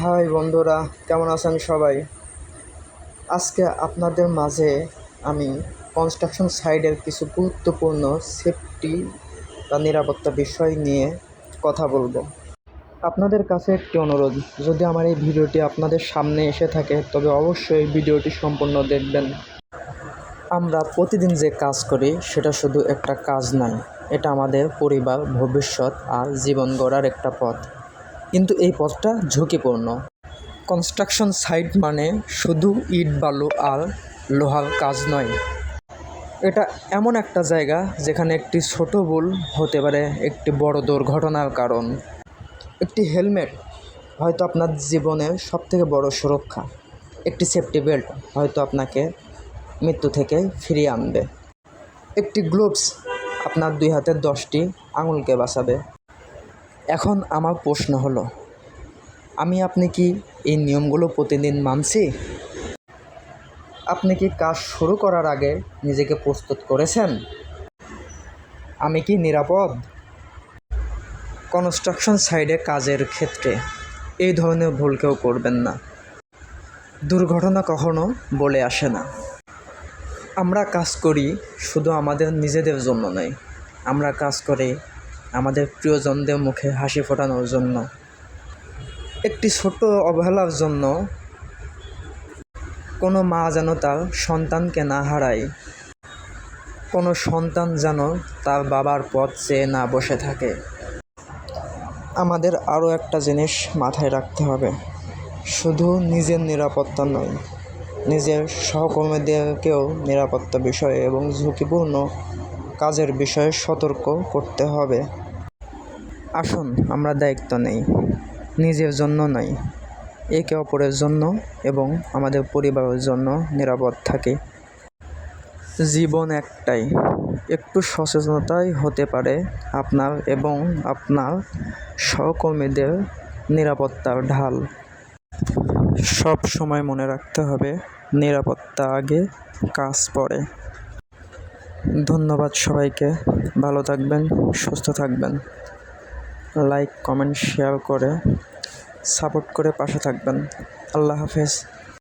High বন্ধুরা, কেমন আছেন সবাই? আজকে আপনাদের মাঝে আমি কনস্ট্রাকশন সাইডের কিছু গুরুত্বপূর্ণ সেফটি বা নিরাপত্তা বিষয় নিয়ে কথা বলব। আপনাদের কাছে একটি অনুরোধ, যদি আমার এই ভিডিওটি আপনাদের সামনে এসে থাকে, তবে অবশ্যই ভিডিওটি সম্পূর্ণ দেখবেন। আমরা প্রতিদিন যে কাজ করি, সেটা শুধু একটা কাজ নয়, এটা আমাদের পরিবার, ভবিষ্যৎ আর জীবন গড়ার একটা পথ। কিন্তু এই পথটা ঝুঁকিপূর্ণ। কনস্ট্রাকশন সাইট মানে শুধু ইট, বালু আর লোহার কাজ নয়। এটা এমন একটা জায়গা যেখানে একটি ছোট ভুল হতে পারে, একটি বড় দুর্ঘটনার কারণ। একটি হেলমেট হয়তো আপনার জীবনের সবথেকে বড় সুরক্ষা। একটি সেফটি বেল্ট হয়তো আপনাকে মৃত্যু থেকে ফিরিয়ে আনবে। একটি গ্লোভস আপনার দুই হাতের দশটি আঙুলকে বাঁচাবে। এখন আমার প্রশ্ন হলো, আমি আপনি কি এই নিয়মগুলো প্রতিদিন মানছি? আপনি কি কাজ শুরু করার আগে নিজেকে প্রস্তুত করেছেন? আমি কি নিরাপদ? কনস্ট্রাকশন সাইডে কাজের ক্ষেত্রে এই ধরনের ভুল কেউ করবেন না। দুর্ঘটনা কখনো বলে আসে না। আমরা কাজ করি শুধু আমাদের নিজেদের জন্য নয়, আমরা কাজ করি আমাদের প্রিয়জনদের মুখে হাসি ফোটানোর জন্য। একটি ছোট অবহেলার জন্য কোনো মা যেন তার সন্তানকে না হারায়, কোনো সন্তান যেন তার বাবার পথ চেয়ে না বসে থাকে। আমাদের আরও একটা জিনিস মাথায় রাখতে হবে। শুধু নিজের নিরাপত্তা নয়, নিজের সহকর্মীদেরকেও নিরাপত্তা বিষয়ে এবং ঝুঁকিপূর্ণ কাজের বিষয়ে সতর্ক করতে হবে। আসুন, আমরা দায়িত্ব নেই, নিজের জন্য নয়। একে অপরের জন্য এবং আমাদের পরিবারের জন্য নিরাপদ থাকি। জীবন একটাই, একটু সচেতনতাই হতে পারে আপনার এবং আপনার সহকর্মীদের নিরাপত্তার ঢাল। সব সময় মনে রাখতে হবে, নিরাপত্তা আগে কাজ পড়ে। ধন্যবাদ সবাইকে, ভালো থাকবেন, সুস্থ থাকবেন। লাইক কমেন্ট শেয়ার করে সাপোর্ট করে পাশে থাকবেন। আল্লাহ হাফেজ।